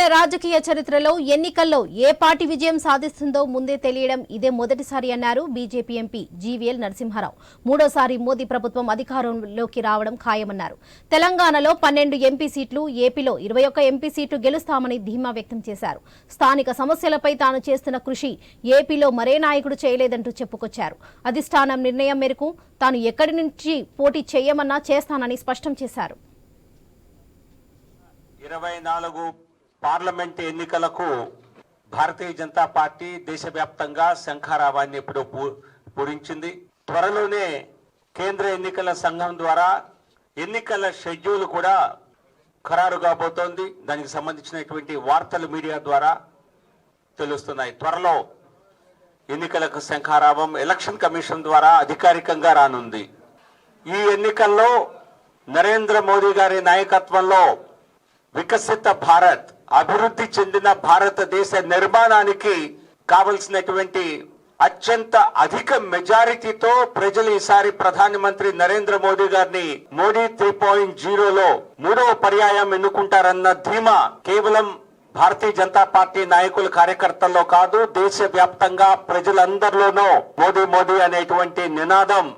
రెండేళ్ళ రాజకీయ చరిత్రలో ఎన్నికల్లో ఏ పార్టీ విజయం సాధిస్తుందో ముందే తెలియడం ఇదే మొదటిసారి అన్నారు బీజేపీ ఎంపీ జీవీఎల్ నరసింహారావు. మూడోసారి మోదీ ప్రభుత్వం అధికారంలోకి రావడం ఖాయమన్నారు. తెలంగాణలో పన్నెండు ఎంపీ సీట్లు ఏపీలో ఇరవై ఒక్క ఎంపీ సీట్లు గెలుస్తామని ధీమా వ్యక్తం చేశారు. స్థానిక సమస్యలపై తాను చేస్తున్న కృషి ఏపీలో మరే నాయకుడు చేయలేదంటూ చెప్పుకొచ్చారు. అధిష్టానం నిర్ణయం మేరకు తాను ఎక్కడి నుంచి పోటీ చేయమన్నా చేస్తానని స్పష్టం చేశారు. ఇరవై నాలుగు పార్లమెంట్ ఎన్నికలకు భారతీయ జనతా పార్టీ దేశవ్యాప్తంగా శంఖారావాన్ని ఇప్పుడు పూ- పూరించింది. త్వరలోనే కేంద్ర ఎన్నికల సంఘం ద్వారా ఎన్నికల షెడ్యూల్ కూడా ఖరారు కాబోతోంది. దానికి సంబంధించినటువంటి వార్తలు మీడియా ద్వారా తెలుస్తున్నాయి. త్వరలో ఎన్నికలకు శంఖారావం ఎలక్షన్ కమిషన్ ద్వారా అధికారికంగా రానుంది. ఈ ఎన్నికల్లో నరేంద్ర మోదీ గారి నాయకత్వంలో వికసిత భారత్ అభివృద్ధి చెందిన భారతదేశ నిర్మాణానికి కావలసినటువంటి అత్యంత అధిక మెజారిటీతో ప్రజలు ఈసారి ప్రధానమంత్రి నరేంద్ర మోదీ గారిని మోడీ త్రీ పాయింట్ జీరోలో మూడవ పర్యాయం ఎన్నుకుంటారన్న ధీమా కేవలం భారతీయ జనతా పార్టీ నాయకుల కార్యకర్తల్లో కాదు దేశ వ్యాప్తంగా ప్రజలందరిలోనూ మోదీ మోదీ అనేటువంటి నినాదం